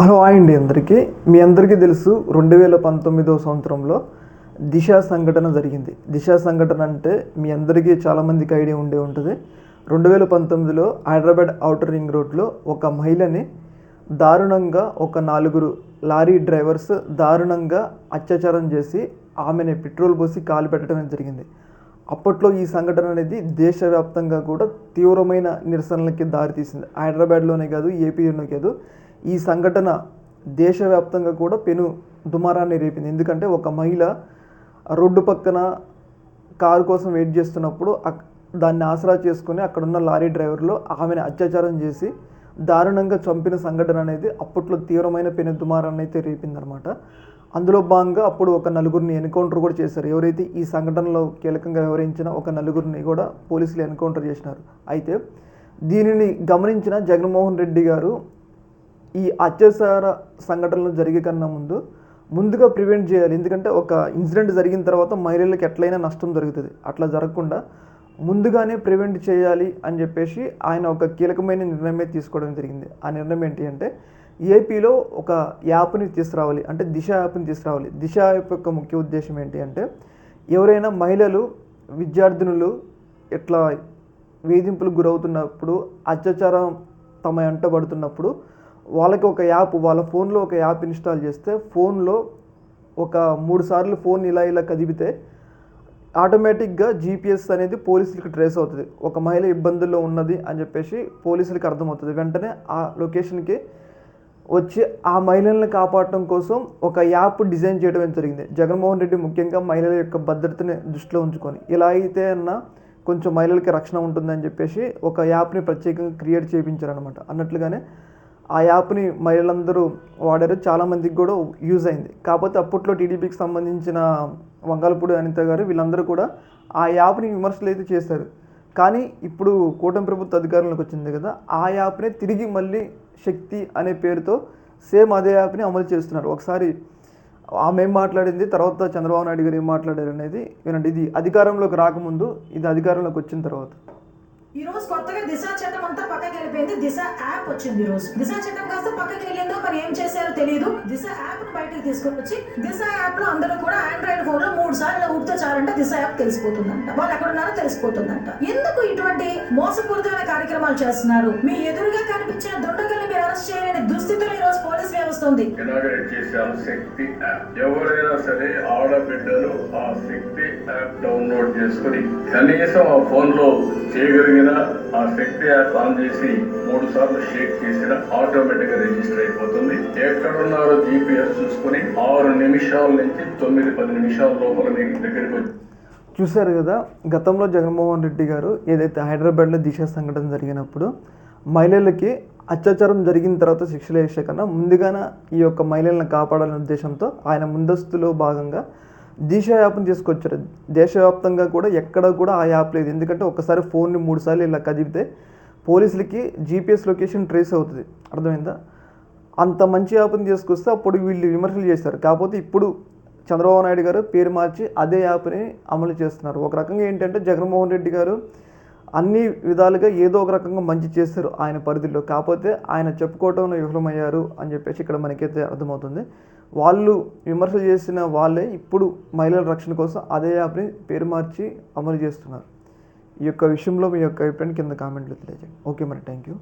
Hello hi అండి అందరికీ. మీ అందరికీ తెలుసు రెండు వేల పంతొమ్మిదవ సంవత్సరంలో దిశ సంఘటన జరిగింది. దిశ సంఘటన అంటే మీ అందరికీ చాలామందికి ఐడియా ఉండే ఉంటుంది. రెండు వేల పంతొమ్మిదిలో హైదరాబాద్ అవుటర్ రింగ్ రోడ్లో ఒక మహిళని దారుణంగా ఒక నాలుగురు లారీ డ్రైవర్స్ దారుణంగా అత్యాచారం చేసి ఆమెని పెట్రోల్ పోసి కాలు పెట్టడం జరిగింది. అప్పట్లో ఈ సంఘటన అనేది దేశవ్యాప్తంగా కూడా తీవ్రమైన నిరసనలకి దారితీసింది. హైదరాబాద్లోనే కాదు ఏపీలోనే కాదు ఈ సంఘటన దేశవ్యాప్తంగా కూడా పెను దుమారాన్ని రేపింది. ఎందుకంటే ఒక మహిళ రోడ్డు పక్కన కారు కోసం వెయిట్ చేస్తున్నప్పుడు దాన్ని ఆసరా చేసుకుని అక్కడున్న లారీ డ్రైవర్లు ఆమెను అత్యాచారం చేసి దారుణంగా చంపిన సంఘటన అనేది అప్పట్లో తీవ్రమైన పెను దుమారాన్ని అయితే రేపిందనమాట అందులో భాగంగా అప్పుడు ఒక నలుగురిని ఎన్కౌంటర్ కూడా చేశారు. ఎవరైతే ఈ సంఘటనలో కీలకంగా వ్యవహరించిన ఒక నలుగురిని కూడా పోలీసులు ఎన్కౌంటర్ చేసినారు. అయితే దీనిని గమనించిన జగన్మోహన్ రెడ్డి గారు ఈ అత్యాచార సంఘటనలు జరిగే కన్నా ముందు ముందుగా ప్రివెంట్ చేయాలి. ఎందుకంటే ఒక ఇన్సిడెంట్ జరిగిన తర్వాత మహిళలకు ఎట్లయినా నష్టం జరుగుతుంది. అట్లా జరగకుండా ముందుగానే ప్రివెంట్ చేయాలి అని చెప్పేసి ఆయన ఒక కీలకమైన నిర్ణయమే తీసుకోవడం జరిగింది. ఆ నిర్ణయం ఏంటి అంటే ఏపీలో ఒక యాప్ని తీసుకురావాలి. అంటే దిశ యాప్ని తీసుకురావాలి. దిశ యాప్ యొక్క ముఖ్య ఉద్దేశం ఏంటి అంటే ఎవరైనా మహిళలు విద్యార్థినులు ఎట్లా వేధింపులకు గురవుతున్నప్పుడు అత్యాచారం తమ వెంట పడుతున్నప్పుడు వాళ్ళకి ఒక యాప్ వాళ్ళ ఫోన్లో ఒక యాప్ ఇన్స్టాల్ చేస్తే ఫోన్లో ఒక మూడు సార్లు ఫోన్ ఇలా ఇలా కదిపితే ఆటోమేటిక్గా జీపీఎస్ అనేది పోలీసులకి ట్రేస్ అవుతుంది. ఒక మహిళ ఇబ్బందుల్లో ఉన్నది అని చెప్పేసి పోలీసులకి అర్థమవుతుంది. వెంటనే ఆ లొకేషన్కి వచ్చి ఆ మహిళల్ని కాపాడటం కోసం ఒక యాప్ డిజైన్ చేయడం జరిగింది. జగన్మోహన్ రెడ్డి ముఖ్యంగా మహిళల యొక్క భద్రతని దృష్టిలో ఉంచుకొని ఇలా అయితే అన్న కొంచెం మహిళలకి రక్షణ ఉంటుందని చెప్పేసి ఒక యాప్ని ప్రత్యేకంగా క్రియేట్ చేయించారనమాట అన్నట్లుగానే ఆ యాప్ని మహిళలందరూ వాడారు. చాలామందికి కూడా యూజ్ అయింది. కాకపోతే అప్పట్లో టీడీపీకి సంబంధించిన వంగాలపూడి అనిత గారు వీళ్ళందరూ కూడా ఆ యాప్ని విమర్శలు అయితే చేశారు. కానీ ఇప్పుడు కూటమి ప్రభుత్వ అధికారంలోకి వచ్చింది కదా ఆ యాప్నే తిరిగి మళ్ళీ శక్తి అనే పేరుతో సేమ్ అదే యాప్ని అమలు చేస్తున్నారు. ఒకసారి ఆమె ఏం మాట్లాడింది తర్వాత చంద్రబాబు నాయుడు గారు ఏం మాట్లాడారు అనేది వినండి. ఇది అధికారంలోకి రాకముందు ఇది అధికారంలోకి వచ్చిన తర్వాత. ఈ రోజు కొత్తగా దిశ చట్టం అంతా పక్కకి వెళ్ళిపోయింది. దిశ యాప్ వచ్చింది ఈ రోజు. దిశ చట్టం కాస్త పక్కకి వెళ్ళిందో మరి ఏం చేశారో తెలియదు దిశ యాప్ను బయటకు తీసుకొని వచ్చి దిశ యాప్లో అందరూ కూడా ఆండ్రాయిడ్ ఫోన్లో మూడు సార్లు ఊపితే చాలంటే దిశ యాప్ తెలిసిపోతుందంట. వాళ్ళు ఎక్కడ ఉన్నారో తెలిసిపోతుందంట. ఎందుకు ఇటువంటి మోసపూరితమైన కార్యక్రమాలు చేస్తున్నారు? మీ ఎదురుగా కనిపించిన దొండ చేశారు శక్తి యాప్. ఎవరైనా సరే ఆడబిడ్డలు ఆ శక్తి యాప్ డౌన్లోడ్ చేసుకుని కనీసం ఆ ఫోన్లో చేయగలిగిన ఆ శక్తి యాప్ ఆన్ చేసి మూడు సార్లు షేక్ చేసిన ఆటోమేటిక్గా రిజిస్టర్ అయిపోతుంది. ఎక్కడున్నారో జీపీఎస్ చూసుకుని ఆరు నిమిషాల నుంచి తొమ్మిది పది నిమిషాల లోపల మీ దగ్గరికి వచ్చి చూశారు కదా గతంలో జగన్మోహన్ రెడ్డి గారు ఏదైతే హైదరాబాద్లో దిశ సంఘటన జరిగినప్పుడు మహిళలకి అత్యాచారం జరిగిన తర్వాత శిక్షలు వేసే కన్నా ముందుగానే ఈ యొక్క మహిళలను కాపాడాలనే ఉద్దేశంతో ఆయన ముందస్తులో భాగంగా దిశ యాప్ని తీసుకొచ్చారు. దేశవ్యాప్తంగా కూడా ఎక్కడ కూడా ఆ యాప్ లేదు. ఎందుకంటే ఒకసారి ఫోన్ని మూడు సార్లు ఇలా కదిపితే పోలీసులకి జీపీఎస్ లొకేషన్ ట్రేస్ అవుతుంది. అర్థమైందా? అంత మంచి యాప్ని తీసుకొస్తే అప్పుడు వీళ్ళు విమర్శలు చేస్తారు. కాకపోతే ఇప్పుడు చంద్రబాబు నాయుడు గారు పేరు మార్చి అదే యాప్ని అమలు చేస్తున్నారు. ఒక రకంగా ఏంటంటే జగన్మోహన్ రెడ్డి గారు అన్ని విధాలుగా ఏదో ఒక రకంగా మంచి చేస్తారు ఆయన పరిధిలో. కాకపోతే ఆయన చెప్పుకోవటంలో విఫలమయ్యారు అని చెప్పేసి ఇక్కడ మనకైతే అర్థమవుతుంది. వాళ్ళు విమర్శలు చేసిన వాళ్ళే ఇప్పుడు మహిళల రక్షణ కోసం అదే యాప్ని పేరు మార్చి అమలు చేస్తున్నారు. ఈ యొక్క విషయంలో మీ యొక్క అభిప్రాయం కింద కామెంట్లు తెలియజేయండి. ఓకే మరి థ్యాంక్ యూ.